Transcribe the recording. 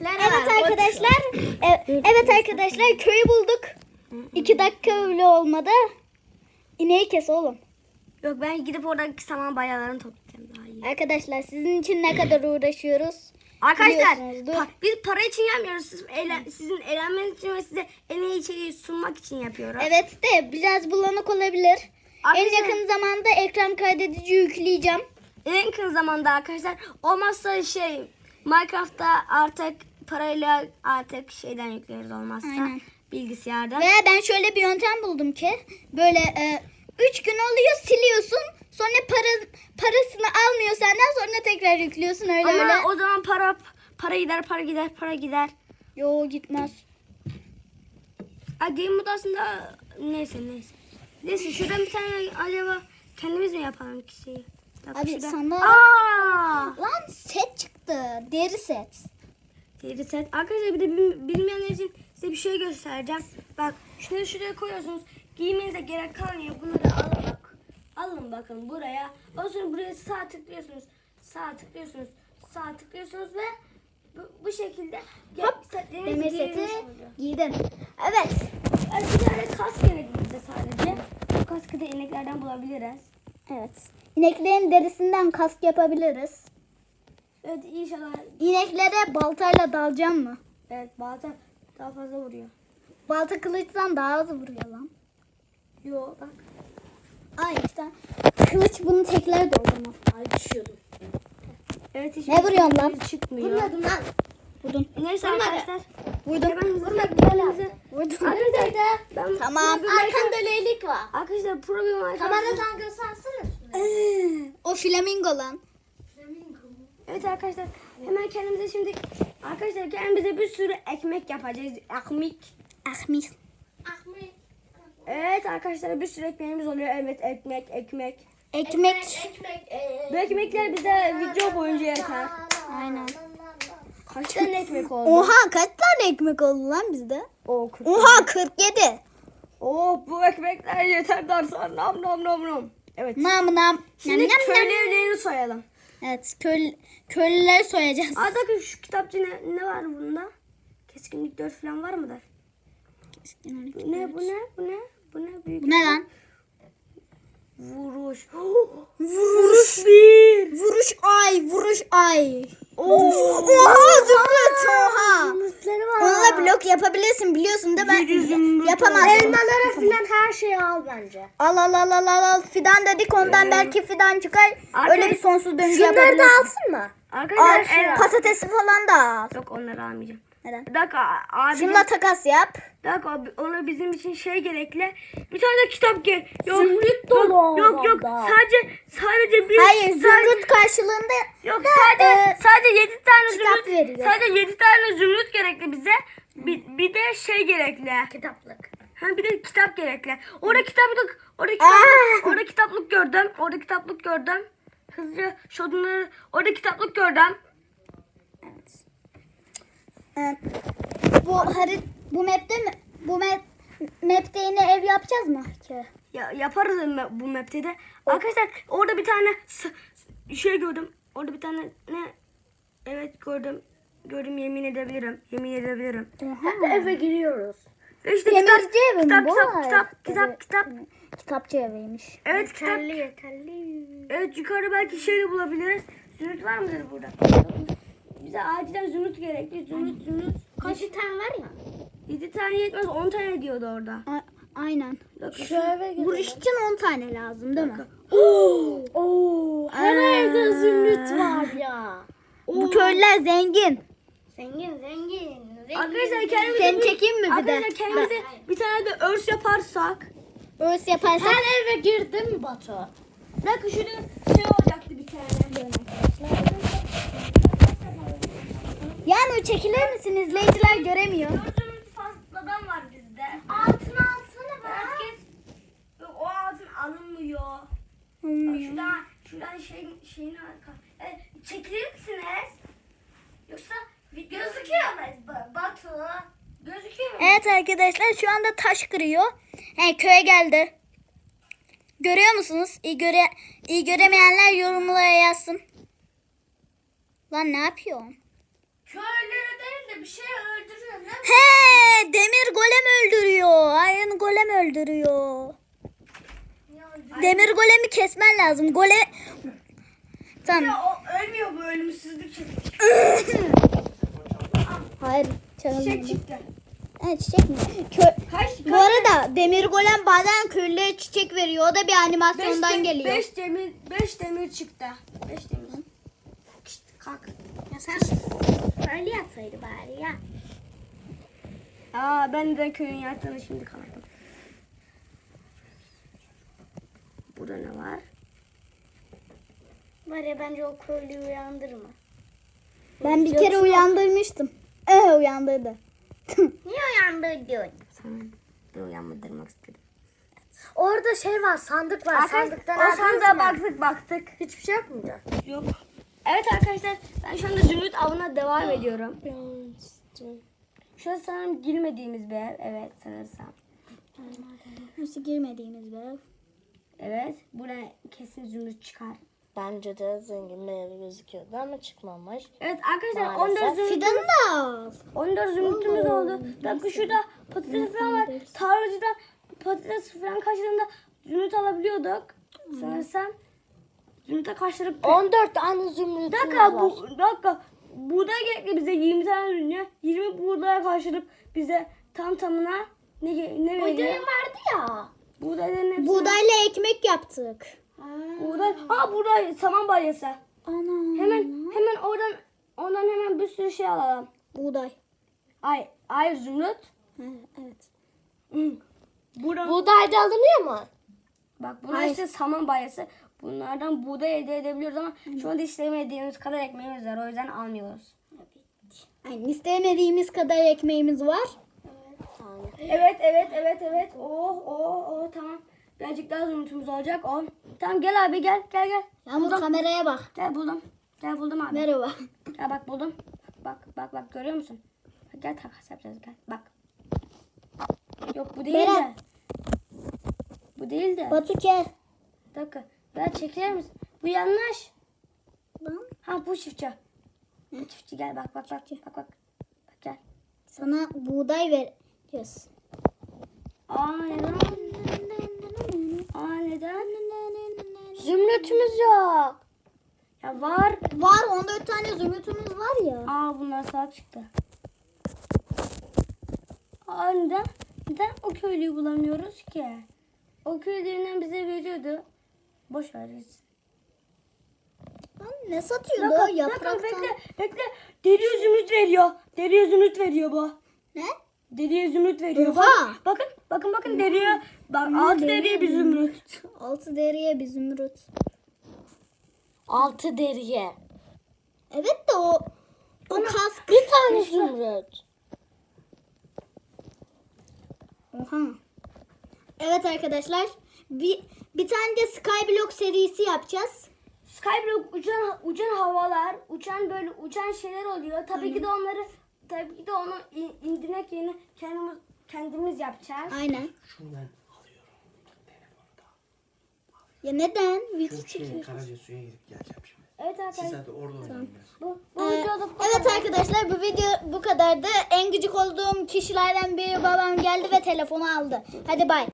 Evet arkadaşlar. e- Evet arkadaşlar köyü bulduk. İki dakika bile olmadı. İneği kes oğlum. Yok ben gidip oradaki saman bayalarını toplayacağım daha iyi. Arkadaşlar sizin için ne kadar uğraşıyoruz. Arkadaşlar Biliyorsunuzdur. pa- biz para için yapmıyoruz. Siz eğlen- sizin eğlenmeniz için ve size en iyi içeriği sunmak için yapıyoruz. Evet de biraz bulanık olabilir. En Arkadaşlar- yakın zamanda ekran kaydedici yükleyeceğim. En yakın zamanda arkadaşlar olmazsa şey Minecraft'ta artık parayla artık şeyden yükleriz olmazsa Aynen. bilgisayardan. Veya ben şöyle bir yöntem buldum ki böyle 3 gün oluyor siliyorsun sonra para parasını almıyor senden sonra tekrar yüklüyorsun öyle Ama öyle. o zaman para para gider para gider para gider. Yo gitmez. Ay game mode aslında neyse neyse. Neyse şuradan bir tane acaba kendimiz mi yapalım ki şeyi? Bak Abi şuradan- sana- Aa! Lan set çıktı. Deri set. Geri set. Arkadaşlar bir de bil- bilmeyenler için size bir şey göstereceğim. Bak şunları şuraya koyuyorsunuz. Giymenize gerek kalmıyor. Bunları alın bak. Alın bakın buraya. Ondan sonra buraya sağ tıklıyorsunuz. Sağ tıklıyorsunuz. Sağ tıklıyorsunuz ve bu, bu şekilde Hop. Demir seti giydim. Evet. Yani bir tane kask gerekli sadece. Bu kaskı da ineklerden bulabiliriz. Evet. İneklerin derisinden kask yapabiliriz. Evet inşallah. İneklere baltayla dalacağım mı? Evet bazen daha fazla vuruyor. Balta kılıçtan daha az vuruyor lan. Yo bak. Ay işte. Kılıç bunu tekler zaman. Ay düşüyordum. Evet hiç Ne vuruyorsun lan? Çıkmıyor. Vurmadım lan. Vurdun. Neyse arkadaşlar. Vurdum. Hemen hızlıca gidelim. Vurdum. Arkadaşlar ben Tamam. Arkanda leylik var. Arkadaşlar problem var. göstersene. o flamingo lan. Evet arkadaşlar hemen kendimize şimdi arkadaşlar kendimize bir sürü ekmek yapacağız. Ekmek. Ahmis. Evet arkadaşlar bir sürü ekmeğimiz oluyor. Evet ekmek ekmek. Ekmek. Bu ekmekler bize video boyunca yeter. Aynen. Kaç tane ekmek oldu? Oha kaç tane ekmek oldu lan bizde? Oo, kırk- Oha 47. Oo, bu ekmekler yeter dersen nam nam nam nam. Evet. Nam nam. Şimdi nam, nam, köylü nam. evlerini soyalım. Evet köl, köylüleri soyacağız. Aa dakika şu kitapçı ne, ne var bunda? Keskinlik 4 falan var mıdır? Bu ne bu ne bu ne? Bu ne büyük? Bu ne lan? Vuruş. Vuruş bir. Vuruş ay, vuruş ay. Oo. Oha zümrüt oha. Blok yapabilirsin biliyorsun da ben yapamazsın. Elmalara falan her şeyi al bence. Al al al al al al fidan dedik ondan belki fidan çıkar. Arkadaş- Öyle bir sonsuz döngü yapabilirsin. mı? Al, Arkadaşlar el- patatesi falan da al. Yok onları almayacağım. Neden? Bir dakika abi. Şununla takas yap. Bir dakika abi, ona bizim için şey gerekli. Bir tane de kitap gel. Yok, Zümrüt dolu yok, yok yok. Sadece sadece bir Hayır sadece- zümrüt karşılığında Yok da, sadece e, sadece 7 tane kitap zümrüt. veriyor. Sadece 7 tane zümrüt gerekli bize. Bir, bir de şey gerekli. Kitaplık. Ha bir de kitap gerekli. Orada kitaplık, orada kitaplık, orada kitaplık gördüm. Orada kitaplık gördüm. Hızlıca şodunları orada kitaplık gördüm. e, bu harit bu map'te mi bu map map'te yine ev yapacağız mı ki? Ya yaparız bu map'te de. Arkadaşlar orada bir tane şey gördüm. Orada bir tane ne? Evet gördüm. Gördüm yemin edebilirim. Yemin edebilirim. Eve giriyoruz. Ve işte kitap, bu? kitap, kitap, kitap, Evet. kitap. Kitapçı eviymiş. Evet kitap. Yeterli yeterli. Evet yukarı belki şey bulabiliriz. Zümrüt var mıdır burada? Bize acilen zümrüt gerekli. Zümrüt, zümrüt. Kaç tane var ya? 7 tane yetmez 10 tane diyordu orada. A- aynen. Girelim. Vuruş için 10 tane lazım değil mi? Oo, her evde zümrüt var ya. Bu köylüler zengin. Zengin zengin. Arkadaşlar kendimize Seni bir- çekeyim mi bir de? Arkadaşlar kendimize bir tane de örs yaparsak. Örs yaparsak Her eve girdin mi Batu? Bir dakika şurada şey olacaktı bir tane. yani çekilir misin? İzleyiciler göremiyor. Gördüğümüz fazladan var bizde. Altına alsana Herkes Yok o altın alınmıyor. Hmm. şuradan, şuradan şey, şeyin arka. E, çekilir Evet arkadaşlar şu anda taş kırıyor. He, köye geldi. Görüyor musunuz? İyi, göre, iyi göremeyenler yorumlara yazsın. Lan ne yapıyorsun? Köylüleri değil de bir şey öldürüyor. He, demir golem öldürüyor. Ayın golem öldürüyor. Demir golemi kesmen lazım. Gole Tamam. Ya, o ölmüyor bu ölümsüzlük. Hayır, çalın. Şey çıktı. Evet çiçek mi? Kö- Kaç, Bu arada demir golem bazen köylüye çiçek veriyor. O da bir animasyondan geliyor. 5 demir 5 demir çıktı. 5 demir. Şşt, kalk. Ya sen öyle yapsaydı bari ya. Aa ben de köyün yattığını şimdi kalktım. Burada ne var? Var ya bence o köylüyü uyandırma. Ben bir kere uyandırmıştım. Eh uyandırdı. Niye uyandırdın? Sana bir uyanmadırmak istedim. Orada şey var sandık var. Sandıktan o sandığa baktık baktık. Hiçbir şey yok muydu? Yok. Evet arkadaşlar ben şu anda zümrüt avına devam ediyorum. Şurası sanırım girmediğimiz bir ev. Evet sanırsam. Nasıl girmediğimiz bir ev. Evet. Buraya kesin zümrüt çıkar. Bence de zengin bir ev gözüküyordu ama çıkmamış. Evet arkadaşlar Maalesef. 14 zümrüt Fidanı da al. 14 zümrütümüz oldu. Bakın şurada patates falan var. Tarlacıdan patates falan karşılığında zümrüt alabiliyorduk. Sanırsam zümrüte karşılık 14 tane zümrütümüz dakika var. bu dakika buğday gerekli bize 20 tane ürünüyor. 20 buğdaya karşılık bize tam tamına ne ne veriyor? vardı ya. Buğdayların hepsi. Buğdayla ekmek yaptık. Buğday. Ha buğday saman balyası. Ana. Hemen hemen oradan ondan hemen bir sürü şey alalım. Buğday. Ay ay zümrüt. Evet. Hı. Buradan Buğday da alınıyor mu? Bak bunlar Hayır. işte saman bayası. Bunlardan buğday elde edebiliyoruz ama şu anda istemediğimiz kadar ekmeğimiz var. O yüzden almıyoruz. Yani istemediğimiz kadar ekmeğimiz var. Evet evet evet evet. Oh oh oh tamam. Birazcık daha zümrütümüz olacak. Oh. Tamam gel abi gel gel gel. Yağmur kameraya bak. Gel buldum. Gel buldum abi. Merhaba. Gel bak buldum. Bak bak bak görüyor musun? Gel takas yapacağız gel. Bak. Yok bu değil de. Berat. Bu değil de. Batuke. Bir dakika. Ben çekilir misin? Bu yanlış. Lan Ha bu çiftçi. Bu çiftçi gel bak bak bak bak bak. Bak gel. sana buğday vereceğiz. Aa neden? Aa neden? Zümrütümüz yok. Ya var. Var 14 tane zümrütümüz var ya. Aa bunlar sağ çıktı. Aa neden? Neden o köylüyü bulamıyoruz ki? O köylüğünden bize veriyordu. Boş ver gitsin. Ne satıyordu Dakika, o dakika, yapraktan? bekle bekle. Deri zümrüt veriyor. Deri zümrüt veriyor bu. Ne? Deriye zümrüt veriyor. Oha. Bakın bakın bakın, deriye. Bak altı deriye bir zümrüt. Altı deriye bir zümrüt. Altı deriye. Evet de o o kask. Bir tane zümrüt. Oha. Evet arkadaşlar. Bir, bir tane de Skyblock serisi yapacağız. Skyblock uçan uçan havalar, uçan böyle uçan şeyler oluyor. Tabii ki de onları tabii ki de onu in- indirmek yerine kendimiz kendimiz yapacağız. Aynen. Şunu ben alıyorum. Telefonda. Ya neden? Video çekiyoruz. Karaca suya gidip geleceğim şimdi. Evet Siz arkadaşlar. hadi orada oynayın biraz. Bu, bu Ee, videoda evet kadar. arkadaşlar bu video bu kadardı. En gıcık olduğum kişilerden biri babam geldi ve telefonu aldı. Hadi bay.